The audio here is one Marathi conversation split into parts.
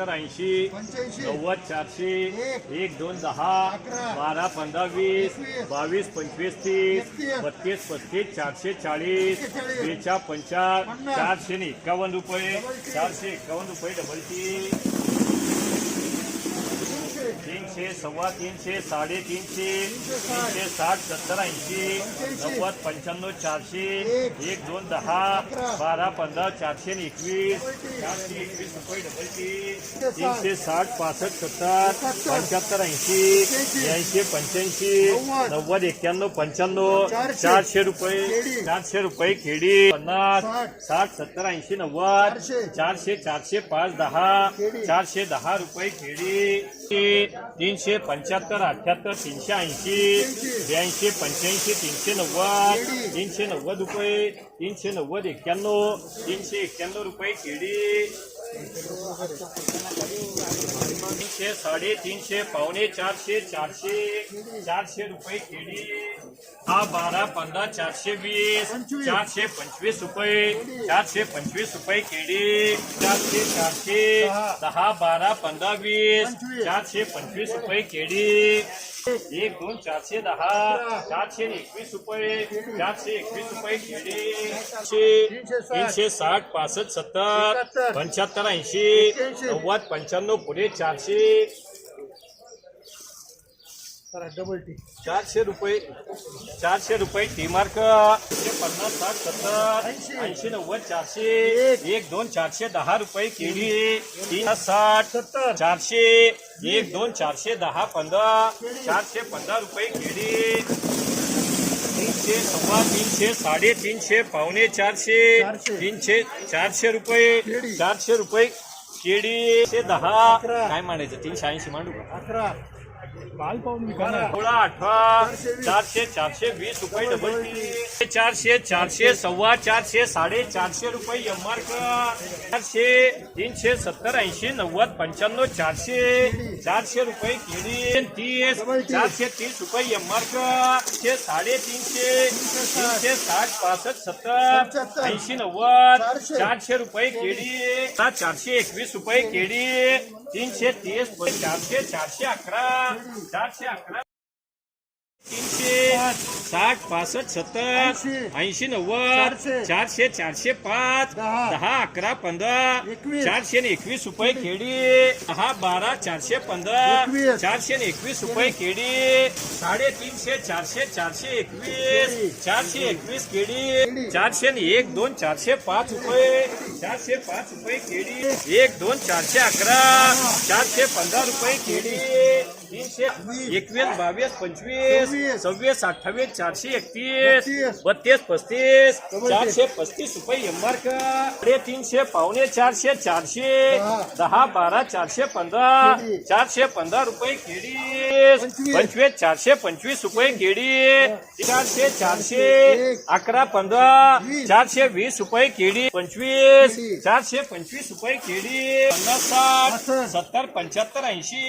ऐंशी पंच्याऐंशी नव्वद चारशे एक, दोन दहा बारा पंधरा वीस बावीस पंचवीस तीस बत्तीस पस्तीस चारशे चाळीस बेचा पन्नास, चारशे ने एकावन्न रुपये चारशे एकावन्न रुपये डबल टी तीनशे सव्वा तीनशे साडेतीनशे तीनशे साठ सत्तर ऐंशी नव्वद पंच्याण्णव चारशे एक, दोन दहा बारा पंधरा चारशे एकवीस चारशे एकवीस रुपये डबल तीन साठ, तीनशे साठ पासष्ट सत्तर पंच्याहत्तर ऐंशी ऐंशी पंच्याऐंशी नव्वद, एक्क्याण्णव पंच्याण्णव चारशे, रुपये चारशे रुपये खेडी पन्नास साठ, सत्तर ऐंशी नव्वद चारशे, चारशे पाच दहा चारशे दहा रुपये खेडी. तीनशे पंच्याहत्तर अठ्याहत्तर तीनशे ऐंशी ब्याऐंशी पंच्याऐंशी तीनशे नव्वद तीनशे नव्वद रुपये तीनशे नव्वद एक्क्याण्णव तीनशे एक्क्याण्णव रुपये केडी तीनशे साडेतीनशे पावणे चारशे चारशे चारशे रुपये केळी हा बारा पंधरा चारशे वीस चारशे पंचवीस रुपये चारशे पंचवीस रुपये केळी चारशे चारशे दहा. बारा पंधरा वीस चारशे पंचवीस रुपये केळी एक दोन चारशे दहा चारशे एकवीस रुपये चारशे एकवीस रुपये खेडी तीनशे साठ. पासष्ट सत्तर. पंच्याहत्तर ऐंशी. नव्वद पंच्याण्णव पुढे चारशे डबल टी चारशे रुपये चारशे रुपये टी मार्क पन्नास साठ सत्तर ऐंशी. नव्वद चारशे एक. दोन चारशे दहा रुपये केळी तीन साठ सत्तर. चारशे एक दोन चारशे दहा पंधरा चारशे पंधरा रुपये केळी तीनशे सव्वा तीनशे साडेतीनशे पावणे चारशे. तीनशे चारशे रुपये. चारशे रुपये केळी ते दहा अकरा. काय मांडायचं तीनशे ऐंशी मांडू अकरा. सोळा अठरा चारशे. चारशे वीस रुपये डबल चारशे चारशे सव्वा चारशे साडे चारशे रुपये एम मार्क चारशे तीनशे सत्तर ऐंशी नव्वद पंच्याण्णव चारशे चारशे रुपये केळी तीस. चारशे तीस रुपये एम मार्क तीनशे साडेतीनशे तीनशे साठ पासष्ट सत्तर. ऐंशी नव्वद चारशे. चारशे रुपये केळी चारशे एकवीस रुपये केळी तीनशे तीस चारशे चारशे अकरा चारशे अकरा. तीनशे साठ पासष्ट सत्तर ऐंशी. नव्वद चारशे. चारशे पाच दहा. अकरा पंधरा. चारशे एकवीस रुपये केळी दहा बारा चारशे पंधरा. चारशे ने एकवीस रुपये केळी साडेतीनशे चारशे चारशे. एकवीस चारशे एकवीस केळी. चारशे ने एक दोन चारशे पाच रुपये चारशे पाच रुपये केळी एक दोन चारशे अकरा चारशे पंधरा रुपये केळी तीनशे एकवीस बावीस पंचवीस सव्वीस. अठ्ठावीस चारशे एकतीस बत्तीस. पस्तीस चारशे पस्तीस रुपये एमआरक साडे तीनशे पावणे चारशे चारशे दहा. बारा चारशे पंधरा. चारशे पंधरा रुपये केळी पंचवीस. चारशे पंचवीस रुपये केळी चारशे चारशे. अकरा पंधरा. चारशे वीस रुपये केळी पंचवीस. चारशे पंचवीस रुपये केळी पन्नास साठ. सत्तर पंच्याहत्तर ऐंशी.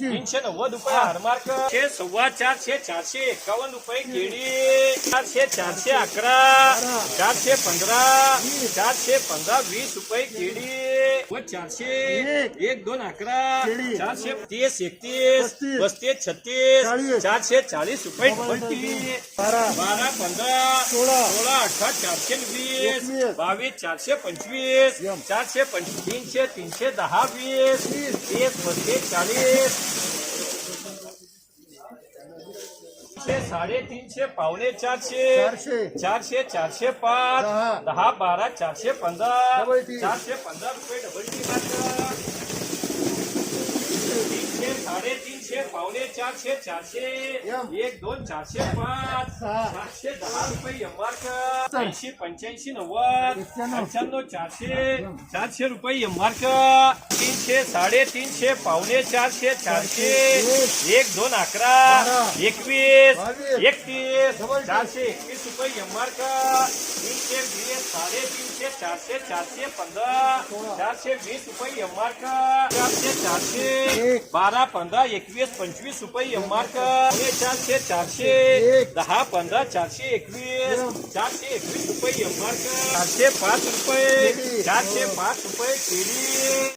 तीनशे नव्वद रुपये हारमार्क शे सव्वा चारशे चारशे एकावन्न रुपये केळी चारशे चारशे अकरा. चारशे पंधरा. चारशे पंधरा वीस रुपये केळी व चारशे एक. एक दोन अकरा. चारशे तीस एकतीस पस्तीस. छत्तीस. चारशे चाळीस रुपये डबल डबल टी. टी. बारा बारा पंधरा सोळा. सोळा अठरा चारशे वीस. बावीस चारशे पंचवीस. चारशे पंचवीस तीनशे तीनशे दहा वीस तीस. तीस पस्तीस चाळीस तीनशे साडेतीनशे पावणे चारशे चारशे चारशे पाच दहा. बारा चारशे पंधरा. चारशे पंधरा रुपये डबल टी तीनशे साडेतीनशे तीनशे पावणे चारशे चारशे. एक दोन चारशे पाच. चारशे दहा रुपये एमआरक ऐंशी पंच्याऐंशी नव्वद. पंच्याण्णव चारशे. चारशे रुपये एमआरक तीनशे साडेतीनशे पावणे चारशे चारशे. एक दोन अकरा. एकवीस. एकतीस. चारशे एकवीस रुपये एमआरक चारशे चारशे पंधरा चारशे वीस रुपये एमआरक चारशे चारशे बारा पंधरा एकवीस पंचवीस रुपये एमआरक चारशे चारशे दहा पंधरा चारशे एकवीस चारशे एकवीस रुपये एमआरक चारशे पाच रुपये चारशे पाच रुपये केळी.